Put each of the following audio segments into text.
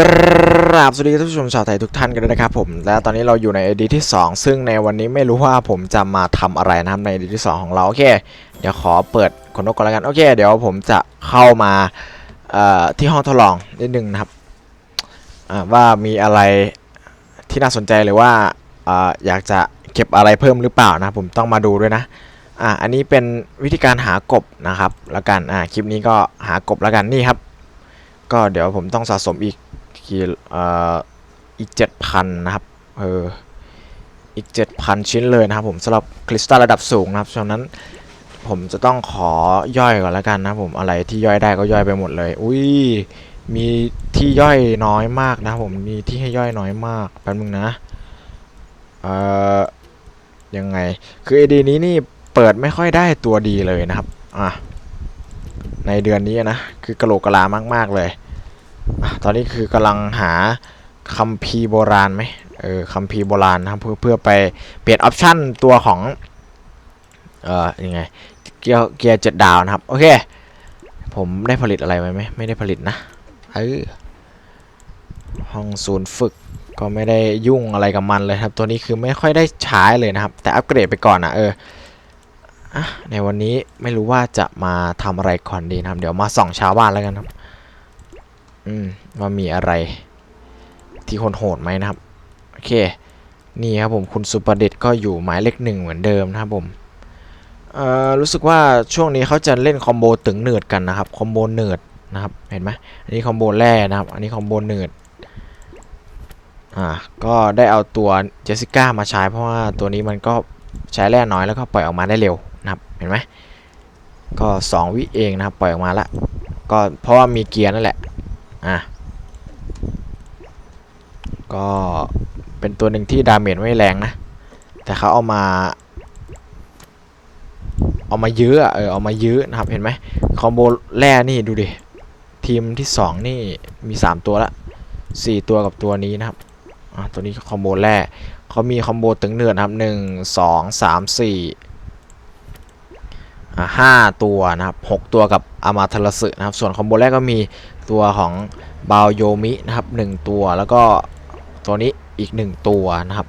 กราบสวัสดีท่านผู้ชมชาวไทยทุกท่านกันด้วยนะครับผมและตอนนี้เราอยู่ใน AD ที่ 2 ซึ่งในวันนี้ไม่รู้ว่าผมจะมาทำอะไรนะครับใน AD ที่ 2 ของเราโอเคเดี๋ยวขอเปิดขนนกก่อนแล้วกันโอเค เดี๋ยวผมจะเข้ามาที่ห้องทดลองนิดนึงนะครับว่ามีอะไรที่น่าสนใจหรือว่าออยากจะเก็บอะไรเพิ่มหรือเปล่านะผมต้องมาดูด้วยนะอ่าอันนี้เป็นวิธีการหากบนะครับแล้วกันอ่าคลิปนี้ก็หากบแล้วกันนี่ครับ ก็เดี๋ยวผมต้องสะสมอีก กี่เอ่ออีก 7,000 นะครับ เออ อีก 7,000 ชิ้นเลยนะครับผมสำหรับคริสตัลระดับสูงนะครับฉะนั้นผมจะต้องขอย่อยก่อนแล้วกันนะผมอะไรที่ย่อยได้ก็ย่อยไปหมดเลย อุ้ยมีที่ย่อยน้อยมากนะผมมีที่ให้ย่อยน้อยมากแป๊บนึงนะเอ่อยังไง คือ AD นี้นี่เปิดไม่ค่อยได้ตัวดีเลยนะครับอะในเดือนนี้นะคือกระโหลกกระลามาก ๆ เลย ตอนนี้คือกำลังหาคัมภีร์โบราณไหมเออคัมภีร์โบราณนะครับเพื่อเพื่อไปเปลี่ยนออปชั่นตัวของเอ่อยังไงเกียร์เกียร์เจ็ดดาวนะครับ โอเค ผมได้ผลิตอะไรไหมไหมไม่ได้ผลิตนะเออห้องศูนย์ฝึกก็ไม่ได้ยุ่งอะไรกับมันเลยครับ ตัวนี้คือไม่ค่อยได้ใช้เลยนะครับ แต่อัปเกรดไปก่อนนะเออในวันนี้ไม่รู้ว่าจะมาทำอะไรก่อนดีนะครับ เดี๋ยวมาส่องชาวบ้านแล้วกันครับ อืมว่ามีอะไร ที่คนโหดไหมนะครับ โอเค นี่ครับผมคุณสุประดิษฐ์ก็อยู่หมายเลขหนึ่งเหมือนเดิมนะครับผมเอ่อรู้สึกว่าช่วงนี้เขาจะเล่นคอมโบตึงเนิร์ดกันนะครับ คอมโบเนิร์ดนะครับ เห็นไหมอันนี้คอมโบแร่นะครับ อันนี้คอมโบเนิร์ดอ่า ก็ได้เอาตัวเจสสิก้ามาใช้เพราะว่าตัวนี้มันก็ใช้แร่น้อยแล้วก็ปล่อยออกมาได้เร็วนะครับ เห็นไหมก็ 2 วิเองนะครับ ปล่อยออกมาละ ก็เพราะว่ามีเกียร์นั่นแหละ อะ ก็เป็นตัวหนึ่งที่ดาเมจไม่แรงนะ แต่เขาเอามา เอามายื้อะเออเอามายื้อนะครับ เห็นไหมคอมโบแร่นี่ดูดิ ทีมที่ 2 นี่มี 3 ตัวละ4ตัวกับตัวนี้นะครับอะตัวนี้คอมโบแรกเขามีคอมโบตึงเนือดนะครับหนึ่งสองสามสี่ะห้าตัวนะครับหกตัวกับอามาทารสึนะครับ ส่วนคอมโบแรกก็มี ตัวของบาโยมินะครับหนึ่งตัวแล้วก็ตัวนี้อีกหนึ่งตัวนะครับ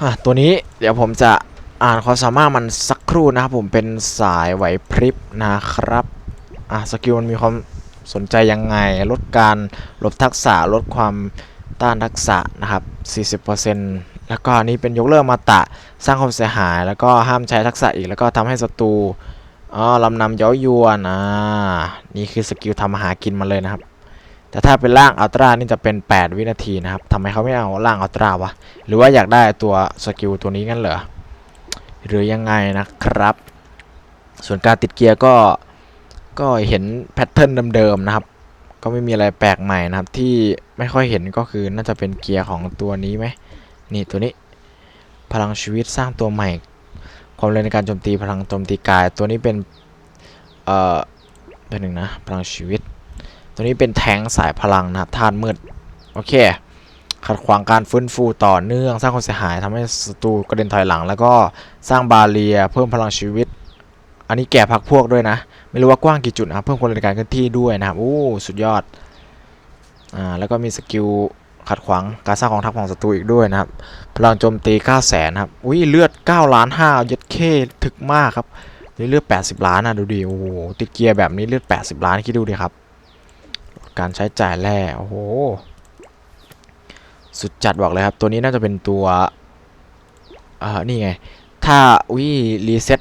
อะตัวนี้เดี๋ยวผมจะอ่านความสามารถมันสักครู่นะครับผมเป็นสายไหวพริบนะครับอะสกิลมันมีความสนใจยังไง ลดการลดทักษะลดความต้านทักษะนะครับ 40%แล้วก็อันนี้เป็นยกเลิกมาตะสร้างความเสียหาย แล้วก็ห้ามใช้ทักษะอีกแล้วก็ทำให้ศัตรู อ๋อลำนำย้ายยวนอ่านี่คือสกิลทำอาหารกินมาเลยนะครับ แต่ถ้าเป็นร่างอัลตร้านี่จะเป็น 8 วินาทีนะครับทำไมเขาไม่เอาร่างอัลตร้าวะ หรือว่าอยากได้ตัวสกิลตัวนี้งั้นเหรอ หรือยังไงนะครับ ส่วนการติดเกียร์ก็ ก็เห็นแพทเทิร์นเดิมๆนะครับ ก็ไม่มีอะไรแปลกใหม่นะครับ ที่ไม่ค่อยเห็นก็คือน่าจะเป็นเกียร์ของตัวนี้ไหม นี่ตัวนี้ พลังชีวิตสร้างตัวใหม่ ความเร็วในการโจมตีพลังโจมตีกาย ตัวนี้เป็น เอ่อเป็นหนึ่งนะพลังชีวิต ตัวนี้เป็นแทงสายพลังนะธาตุมืด โอเค ขัดขวางการฟื้นฟูต่อเนื่อง สร้างความเสียหายทำให้ศัตรูกระเด็นถอยหลัง แล้วก็สร้างบาเรียเพิ่มพลังชีวิต อันนี้แก่พักพวกด้วยนะ ไม่รู้ว่ากว้างกี่จุดนะเพิ่มความเร็วในการเคลื่อนที่ด้วยนะครับโอ้สุดยอดอ่าแล้วก็มีสกิล ขัดขวางการสร้างกองทัพของศัตรูอีกด้วยนะครับ พลังโจมตี9แสนครับ อุ้ยเลือด 9 ล้าน5ยัดเข้ถึกมากครับนี่เลือด 80 ล้านนะดูดิ โอ้โห ติดเกียร์แบบนี้เลือด 80 ล้านคิดดูดิครับ การใช้จ่ายแร่โอ้โห สุดจัดบอกเลยครับ ตัวนี้น่าจะเป็นตัวอ่านี่ไง ถ้าอุ้ยรีเซ็ต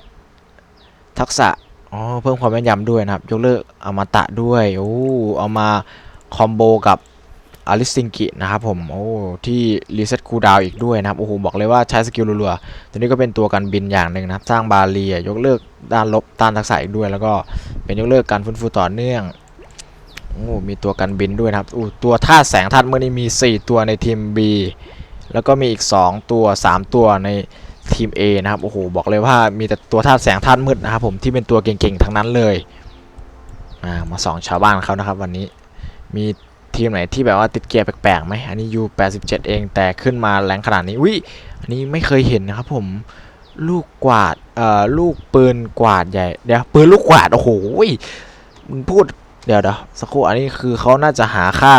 ทักษะ อ๋อ เพิ่มความแม่นยำด้วยนะครับ ยกเลิกอมตะด้วย โอ้เอามาคอมโบกับ อาริสซิงกินะครับผม โอ้ ที่รีเซ็ตคูดาวอีกด้วยนะครับ โอ้โห บอกเลยว่าใช้สกิลรัวๆ ตัวนี้ก็เป็นตัวกันบินอย่างหนึ่งนะครับ สร้างบาเรียยกเลิกด้านลบต้านทักษะอีกด้วย แล้วก็เป็นยกเลิกการฟื้นฟูต่อเนื่อง โอ้ มีตัวกันบินด้วยนะครับอู้ตัวธาตุแสงธาตุมืดนี่มี 4 ตัวในทีม B แล้วก็มีอีก 2 ตัว 3 ตัวในทีม A นะครับ โอ้โห บอกเลยว่ามีแต่ตัวธาตุแสงธาตุมืดนะครับผมที่เป็นตัวเก่งๆ ทั้งนั้นเลย อ่า มาสองชาวบ้านเขานะครับวันนี้ มี ทีมไหนที่แบบว่าติดเกียร์แปลกๆไหมอันนี้ยู87 เองแต่ขึ้นมาแรงขนาดนี้วิอันนี้ไม่เคยเห็นนะครับผมลูกกวาดเอ่อลูกปืนกวาดใหญ่เดี๋ยวปืนลูกกวาดโอ้โหมึงพูดเดี๋ยวเดี๋ยวสักครู่อันนี้คือเขาน่าจะหาค่า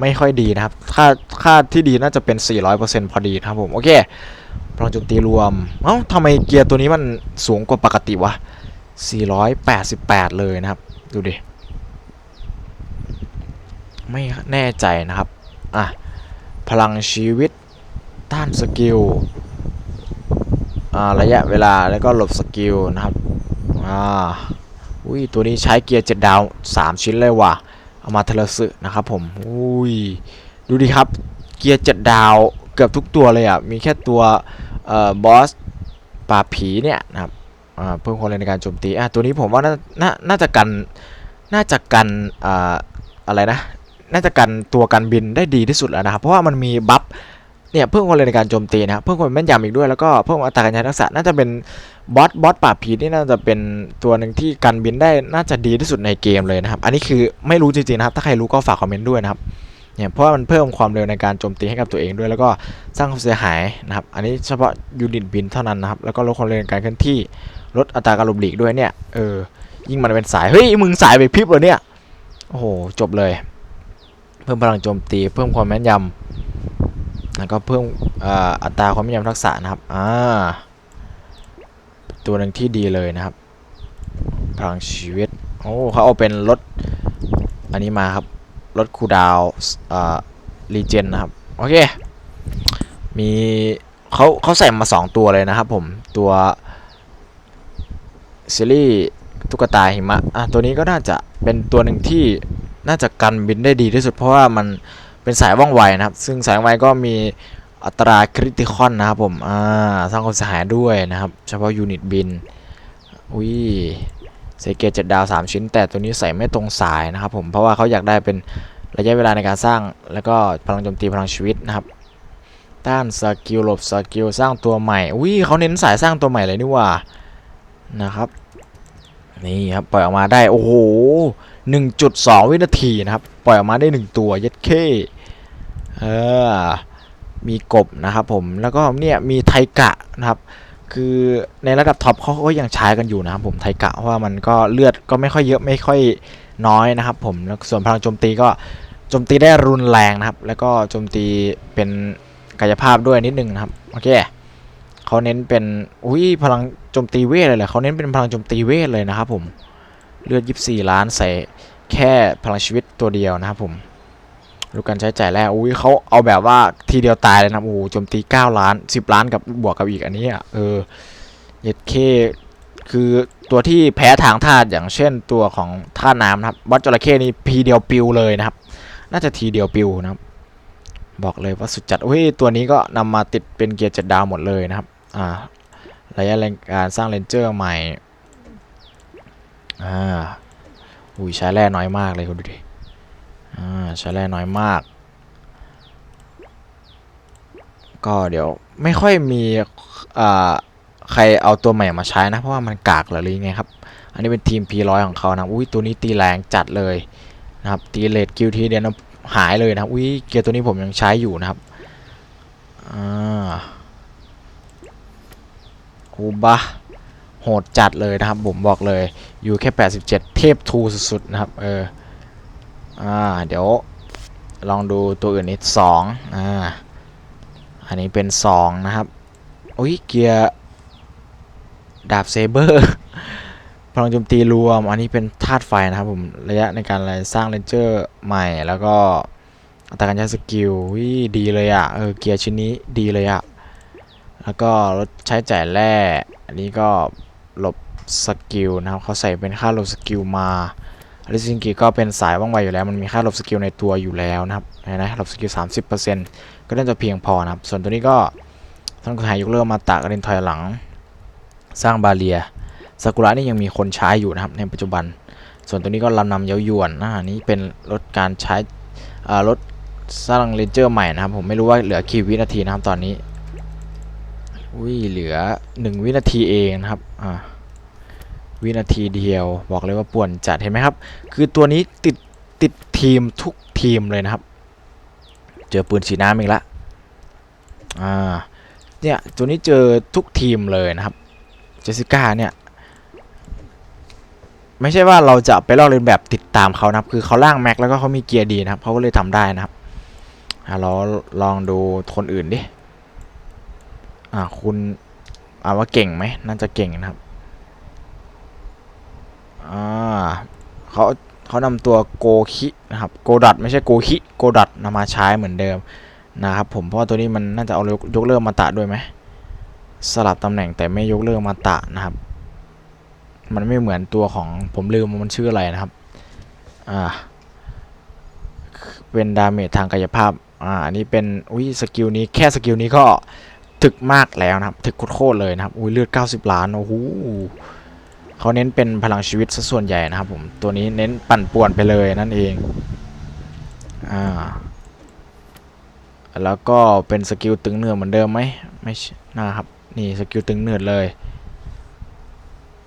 ไม่ค่อยดีนะครับ ค่าค่าที่ดีน่าจะเป็น 400%พอดีนะครับผมโอเคพลังโจมตีรวมเอ้าทำไมเกียร์ตัวนี้มันสูงกว่าปกติวะ488 เลยนะครับ ดูดิ ไม่แน่ใจนะครับ อะ พลังชีวิตต้านสกิลอ่าระยะเวลาแล้วก็หลบสกิลนะครับ อ่า อุ้ย ตัวนี้ใช้เกียร์7ดาว3ชิ้นเลยว่ะ เอามาเทเลสึนะครับผม อุ้ย ดูดิครับ เกียร์7ดาวเกือบทุกตัวเลยอะ มีแค่ตัวเอ่อบอสปราผีเนี่ยนะครับ อ่า เพิ่มความเร็วในการโจมตี อะ ตัวนี้ผมว่าน่า น่าน่าจะกัน น่าจะกัน อ่า อะไรนะ น่าจะกันตัวกันบินได้ดีที่สุดแล้วนะครับ เพราะว่ามันมีบัฟเนี่ยเพิ่มความเร็วในการโจมตีนะครับเพิ่มความแม่นยำอีกด้วยแล้วก็เพิ่มอัตราการใช้ทักษะน่าจะเป็นบอสบอสปราบผีนี่น่าจะเป็นตัวหนึ่งที่กันบินได้น่าจะดีที่สุดในเกมเลยนะครับ อันนี้คือไม่รู้จริงๆนะครับ ถ้าใครรู้ก็ฝากคอมเมนต์ด้วยนะครับเนี่ยเพราะว่ามันเพิ่มความเร็วในการโจมตีให้กับตัวเองด้วย แล้วก็สร้างความเสียหายนะครับ อันนี้เฉพาะยูนิตบินเท่านั้นนะครับแล้วก็ลดความเร็วในการเคลื่อนที่ลดอัตราการหลบหลีกด้วยเนี่ยเออยิ่งมันเป็นสายเฮ้ยมึงสายไปพริบเลยเนี่ยโอ้โหจบเลย เพิ่มพลังโจมตี เพิ่มความแม่นยำแล้วก็เพิ่มอ,อัตราความแม่นยำทักษะนะครับอ่าตัวหนึ่งที่ดีเลยนะครับ พลังชีวิตโอ้เขาเอาเป็นรถอันนี้มาครับรถคูดาวน์เอ่อรีเจนนะครับ โอเค มีเขาเขาใส่มา 2 ตัวเลยนะครับผม ตัวซีรีส์ตุ๊กตาหิมะอะตัวนี้ก็น่าจะเป็นตัวหนึ่งที่ น่าจะกันบินได้ดีที่สุด เพราะว่ามันเป็นสายว่องไวนะครับ ซึ่งสายว่องไวก็มีอัตราคริติคอนนะครับผมอ่าสร้างความเสียหายด้วยนะครับ เฉพาะยูนิตบินอุ้ยเซเกตเจ็ดดาว 3 ชิ้น แต่ตัวนี้ใส่ไม่ตรงสายนะครับผมเพราะว่าเขาอยากได้เป็นระยะเวลาในการสร้าง แล้วก็พลังโจมตีพลังชีวิตนะครับต้านสกิลหลบสกิลสร้างตัวใหม่อุ้ยเขาเน้นสายสร้างตัวใหม่เลยนี่ว่านะครับนี่ครับปล่อยออกมาได้โอ้โห 1.2 วินาทีนะครับ ปล่อยออกมาได้ 1 ตัวยัดเข้เออ มีกบนะครับผม แล้วก็เนี่ยมีไทกะนะครับ คือในระดับท็อปเขาก็ยังใช้กันอยู่นะครับผมไทกะ เพราะว่ามันก็เลือดก็ไม่ค่อยเยอะไม่ค่อยน้อยนะครับผม แล้วส่วนพลังโจมตีก็โจมตีได้รุนแรงนะครับ แล้วก็โจมตีเป็นกายภาพด้วยนิดนึงนะครับ โอเคเขาเน้นเป็น อุ้ยพลังโจมตีเวทเลยเหรอเขาเน้นเป็นพลังโจมตีเวทเลยนะครับผม เลือด 24 ล้านใส่แค่พลังชีวิตตัวเดียวนะครับผมดูการใช้จ่ายแล้วอุ้ยเขาเอาแบบว่าทีเดียวตายเลยนะโอ้โจมตี 9 ล้าน 10 ล้านกับบวกกับอีกอันนี้อะเออเย็ดเคคือตัวที่แพ้ทางธาตุอย่างเช่นตัวของธาน้ำนะครับบอสจระเข้นี่พีเดียวปิวเลยนะครับ น่าจะทีเดียวปิวนะครับ บอกเลยว่าสุดจัดเฮ้ยตัวนี้ก็นำมาติดเป็นเกียร์เจ็ดดาวหมดเลยนะครับ อ่าระยะแรงการสร้างเลนเจอร์ใหม่ อ่าอุ้ยใช้แร่น้อยมากเลยคุณดูดิอ่าใช้แร่น้อยมาก ก็เดี๋ยวไม่ค่อยมีอ่าใครเอาตัวใหม่มาใช้นะ เพราะว่ามันกากหรือยังไงครับ อันนี้เป็นทีม P100 ของเขานะอุ้ยตัวนี้ตีแรงจัดเลยนะครับตีเลดกิลทีเดียวนะหายเลยนะอุ้ยเกียร์ตัวนี้ผมยังใช้อยู่นะครับอ่าอูบะ โหดจัดเลยนะครับผมบอกเลยอยู่แค่ 87 เทพทูสุดๆนะครับเอออ่าเดี๋ยวลองดูตัวอื่นนิดสองอ่าอันนี้เป็น 2 นะครับ อุ้ยเกียร์ดาบเซเบอร์พลังโจมตีรวม อันนี้เป็นธาตุไฟนะครับผมระยะในการอะไรสร้างเลนเจอร์ใหม่แล้วก็อัตราการใช้สกิลวิดีเลยอะ่ะเออเกียร์ชิ้นนี้ดีเลยอะ่ะแล้วก็ใช้จ่ายแร่อันนี้ก็ หลบสกิลนะครับเขาใส่เป็นค่าหลบสกิลมาอลิซิงกิก็เป็นสายว่องไวอยู่แล้ว มันมีค่าหลบสกิลในตัวอยู่แล้วนะครับเห็นะหลบสกิล 30%ก็น่าจะเพียงพอนะครับ ส่วนตัวนี้ก็ท่านคุณหายยกเลิกมาตากระเด็นถอยหลัง สร้างบาเรียซากุระนี่ยังมีคนใช้อยู่นะครับในปัจจุบัน ส่วนตัวนี้ก็ลำนำเย้ายวนนะนนี้เป็นลดการใช้รถสร้างเรนเจอร์ใหม่นะครับ ผมไม่รู้ว่าเหลือกี่วินาทีนะครับตอนนี้ อุ้ยเหลือ 1 วินาทีเองนะครับอ่าวินาทีเดียวบอกเลยว่าป่วนจัดเห็นไหมครับ คือตัวนี้ติดติดทีมทุกทีมเลยนะครับ เจอปืนฉีดน้ำอีกละอ่าเนี่ยตัวนี้เจอทุกทีมเลยนะครับเจสสิก้าเนี่ยไม่ใช่ว่าเราจะไปลอกเลียนแบบติดตามเขานะครับ คือเขาล่างแม็กแล้วก็เขามีเกียร์ดีนะครับเขาก็เลยทำได้นะครับเราลองดูคนอื่นดิ อ่าคุณอ่าว่าเก่งไหมน่าจะเก่งนะครับอ่าเขาเขานำตัวโกคินะครับโกดัตไม่ใช่โกคิโกดัตนำมาใช้เหมือนเดิมนะครับผมเพราะตัวนี้มันน่าจะเอายกยกเลิกมาตะด้วยไหมสลับตำแหน่งแต่ไม่ยกเลิกมาตะนะครับ มันไม่เหมือนตัวของผมลืมมันชื่ออะไรนะครับอ่าเป็นดาเมจทางกายภาพอ่าอันนี้เป็นอุ้ยสกิลนี้แค่สกิลนี้ก็ ถึกมากแล้วนะครับถึกโคตรเลยนะครับอุ้ยเลือด 90 ล้านโอ้โหเขาเน้นเป็นพลังชีวิตซะส่วนใหญ่นะครับผมตัวนี้เน้นปั่นป่วนไปเลยนั่นเองอ่าแล้วก็เป็นสกิลตึงเนื้อเหมือนเดิมไหมไม่ใช่นะครับนี่สกิลตึงเนื้อเลย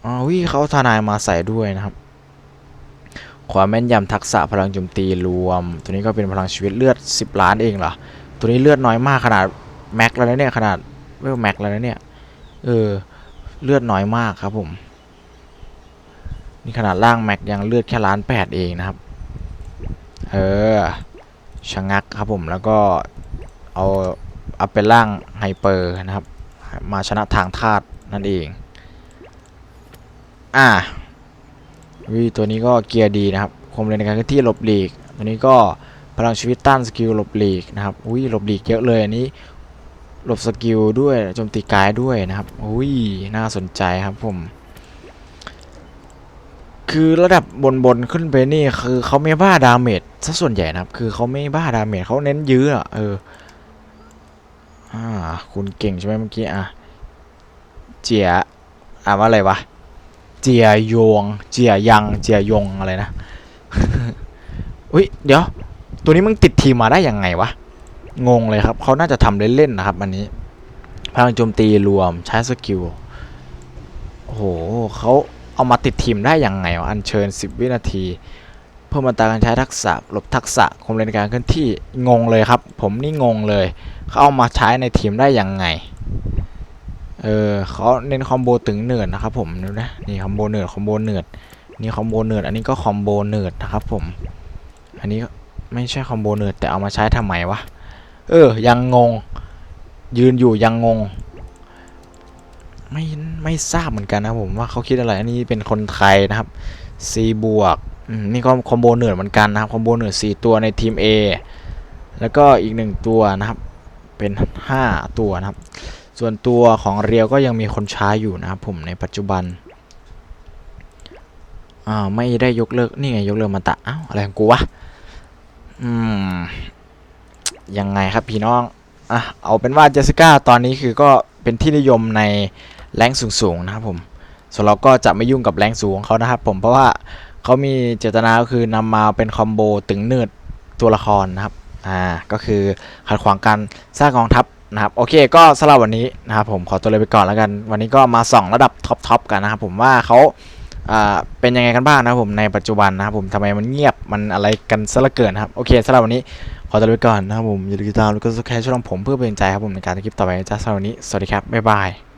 อ๋อวิเขาทนายมาใส่ด้วยนะครับความแม่นยำทักษะพลังโจมตีรวม ตัวนี้ก็เป็นพลังชีวิตเลือด 10 ล้านเองเหรอตัวนี้เลือดน้อยมากขนาด แม็กแล้วนะเนี่ยขนาดเวลแม็กแล้วนะเนี่ย เออ เลือดน้อยมากครับผม นี่ขนาดล่างแม็กยังเลือดแค่ล้านแปดเองนะครับ เออชะงักครับผมแล้วก็เอาเอาเป็นร่างไฮเปอร์นะครับ มาชนะทางธาตุนั่นเอง อ่าวิตัวนี้ก็เกียร์ดีนะครับคมเร็วในการเคลื่อนที่หลบหลีก ตัวนี้ก็พลังชีวิตต้านสกิลหลบหลีกนะครับ อุ้ยหลบหลีกเยอะเลยอันนี้ หลบสกิลด้วยโจมตีกายด้วยนะครับอุ้ยน่าสนใจครับผม คือระดับบนบนๆขึ้นไปนี่คือเขาไม่บ้าดาเมจซะส่วนใหญ่นะครับ คือเขาไม่บ้าดาเมจเขาเน้นยื้ออะเอออ่าคุณเก่งใช่ไหมเมื่อกี้อะเจียอ่านว่าอะไรวะเจียยงเจียยังเจียยงอะไรนะอุ้ยเดี๋ยว ตัวนี้มึงติดทีมมาได้ยังไงวะ งงเลยครับเขาน่าจะทำเล่นๆนะครับ อันนี้พลังโจมตีรวมใช้สกิลโอ้โหเขาเอามาติดทีมได้ยังไงวะอัญเชิญ 10 วินาที เพิ่มอัตราการใช้ทักษะหลบทักษะคมเร็วในการเคลื่อนที่งงเลยครับ ผมนี่งงเลยเขาเอามาใช้ในทีมได้ยังไงเออเขาเน้นคอมโบตึงเนิร์ดนะครับผมดูนะนี่คอมโบเนิร์ดคอมโบเนิร์ดนี่คอมโบเนิร์ดอันนี้ก็คอมโบเนิร์ดนะครับผมอันนี้ไม่ใช่คอมโบเนิร์ดแต่เอามาใช้ทำไมวะ เออ ยังงง ยืนอยู่ยังงง ไม่ไม่ทราบเหมือนกันนะผมว่าเขาคิดอะไร อันนี้เป็นคนไทยนะครับ C บวกอืมนี่ก็คอมโบเหนิร์ดเหมือนกันนะครับคอมโบเหนิร์ดสี่ตัวในทีม A แล้วก็อีกหนึ่งตัวนะครับ เป็นห้าตัวนะครับ ส่วนตัวของเรียวก็ยังมีคนใช้อยู่นะครับผมในปัจจุบันอ่าไม่ได้ยกเลิกนี่ไงยกเลิกมาตะอ้าวอะไรของกูวะอืม ยังไงครับพี่น้องอะเอาเป็นว่าเจสสิก้าตอนนี้คือก็เป็นที่นิยมในแรงสูงๆนะครับผมส่วนเราก็จะไม่ยุ่งกับแรงสูงของเขานะครับผมเพราะว่าเขามีเจตนาก็คือนำมาเป็นคอมโบตึงเนิร์ดตัวละครนะครับอ่าก็คือขัดขวางการสร้างกองทัพนะครับโอเคก็สำหรับวันนี้นะครับผมขอตัวเลยไปก่อนแล้วกัน วันนี้ก็มาส่องระดับท็อปทกันนะครับผมว่าเขาเป็นยังไงกันบ้างนะครับผมในปัจจุบันนะครับผมทำไมมันเงียบมันอะไรกันซะเหลือเกินครับโอเคสำหรับวันนี้ ขอตัวเลยไปก่อนนะครับผมอย่าลืมติดตามแล้วก็สแครช่องผมเพื่อเป็นกำลังใจครับผมในการทำคลิปต่อไปนะจ้าสำหรับวันนี้ สวัสดีครับ บ๊ายบาย